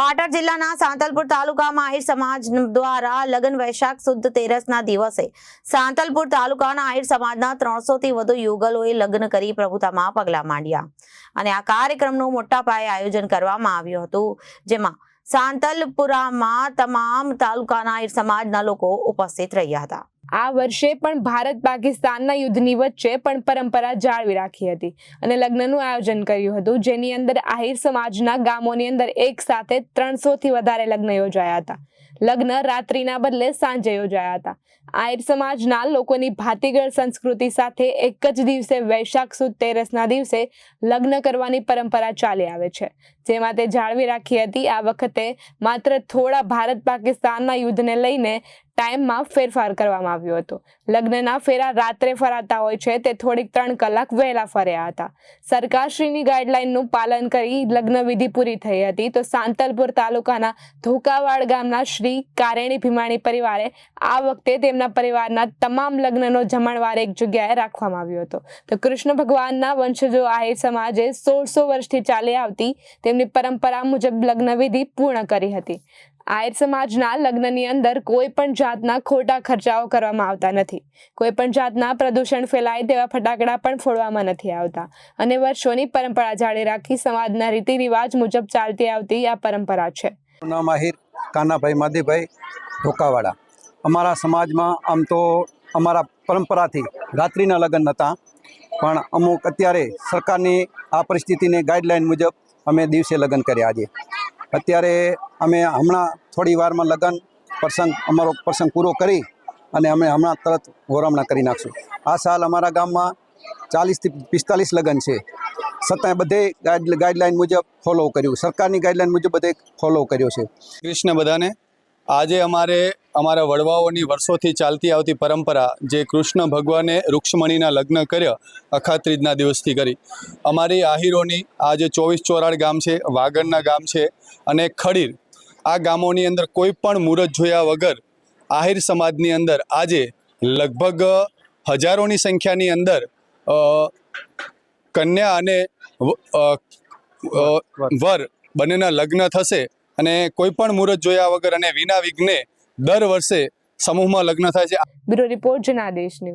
પાટણ જિલ્લાના સાંતલપુર તાલુકામાં આહિર સમાજ દ્વારા લગ્ન વૈશાખ શુદ્ધ તેરસના દિવસે સાંતલપુર તાલુકાના આહિર સમાજના ત્રણસો થી વધુ યુગલોએ લગ્ન કરી પ્રભુતામાં પગલાં માંડ્યા. અને આ કાર્યક્રમનું મોટા પાયે આયોજન કરવામાં આવ્યું હતું, જેમાં સાંતલપુરામાં તમામ તાલુકાના આહિર સમાજના લોકો ઉપસ્થિત રહ્યા હતા. આ વર્ષે પણ ભારત પાકિસ્તાનના યુદ્ધની વચ્ચે પણ પરંપરા જાળવી રાખી હતી અને લગ્નનું આયોજન કર્યું હતું, જેની અંદર આહિર સમાજના ગામોની અંદર એક સાથે ત્રણસોથી વધારે લગ્ન યોજાયા હતા. લગ્ન રાત્રિના બદલે સાંજે યોજાયા હતા. આયર સમાજના લોકોની ભાતીગળ સંસ્કૃતિ સાથે એક જ દિવસે વૈશાખ સુદ તેરસના દિવસે લગ્ન કરવાની પરંપરા ચાલી આવે છે. જેમાં તે જાળવી રાખી હતી આ વખતે માત્ર થોડા ભારત પાકિસ્તાનના યુદ્ધને લઈને ટાઈમમાં ફેરફાર કરવામાં આવ્યો હતો. લગ્નના ફેરા રાત્રે ફરાતા હોય છે તે થોડીક ત્રણ કલાક વહેલા ફર્યા હતા. સરકારશ્રીની ગાઈડલાઇનનું પાલન કરી લગ્ન પૂરી થઈ હતી તો સાંતલપુર તાલુકાના ધોકાવાડ ગામના શ્રી કારેણી ભીમાણી પરિવારે આ વખતે તેમના પરિવારના તમામ લગ્નનો જમણવાર એક જગ્યાએ રાખવામાં આવ્યો હતો. તો કૃષ્ણ ભગવાનના વંશજો આહિર સમાજે સોળસો વર્ષથી ચાલી આવતી તેમની પરંપરા મુજબ લગ્ન વિધિ પૂર્ણ કરી હતી. આહિર સમાજના લગ્નની અંદર કોઈ પણ જાતના ખોટા ખર્ચાઓ કરવામાં આવતા નથી. કોઈ પણ જાતના પ્રદૂષણ ફેલાય તેવા ફટાકડા પણ ફોડવામાં નથી આવતા. અને વર્ષોની પરંપરા જાળવી રાખી સમાજના રીતિ રિવાજ મુજબ ચાલતી આવતી આ પરંપરા છે. નામ આહિર કાનાભાઈ માધીભાઈ ઢોકાવાડા અમારા સમાજમાં આમ તો અમારા પરંપરાથી રાત્રિના લગ્ન હતા પણ અમુક અત્યારે સરકારની આ પરિસ્થિતિની ગાઈડલાઈન મુજબ અમે દિવસે લગ્ન કર્યા આજે. અત્યારે અમે હમણાં થોડી વારમાં લગ્ન પ્રસંગ, અમારો પ્રસંગ પૂરો કરી અને અમે હમણાં તરત ગોરામણા કરી નાખશું. આ સાલ અમારા ગામમાં ચાલીસથી પિસ્તાલીસ લગ્ન છે. છતાંય બધે ગાઈડ ગાઈડલાઈન મુજબ ફોલો કર્યું. સરકારની ગાઈડલાઈન મુજબ બધે ફોલો કર્યો છે. કૃષ્ણ બધાને આજે અમારે, અમારા વડવાઓની વર્ષોથી ચાલતી આવતી પરંપરા જે કૃષ્ણ ભગવાને રૂક્ષ્મણીના લગ્ન કર્યા, અખાત્રીજના દિવસથી કરી. અમારી આહિરોની આ જે ચોવીસ ચોરાડ ગામ છે, વાગડના ગામ છે અને ખડીર. આ ગામોની અંદર કોઈ પણ મુહૂર્ત જોયા વગર આહિર સમાજની અંદર આજે લગભગ હજારોની સંખ્યાની અંદર કન્યા અને વર બંનેના લગ્ન થશે. અને કોઈ પણ મુહૂર્ત જોયા વગર અને વિના વિઘ્ને દર વર્ષે સમૂહમાં લગ્ન થાય છે. Bureau report Janadesh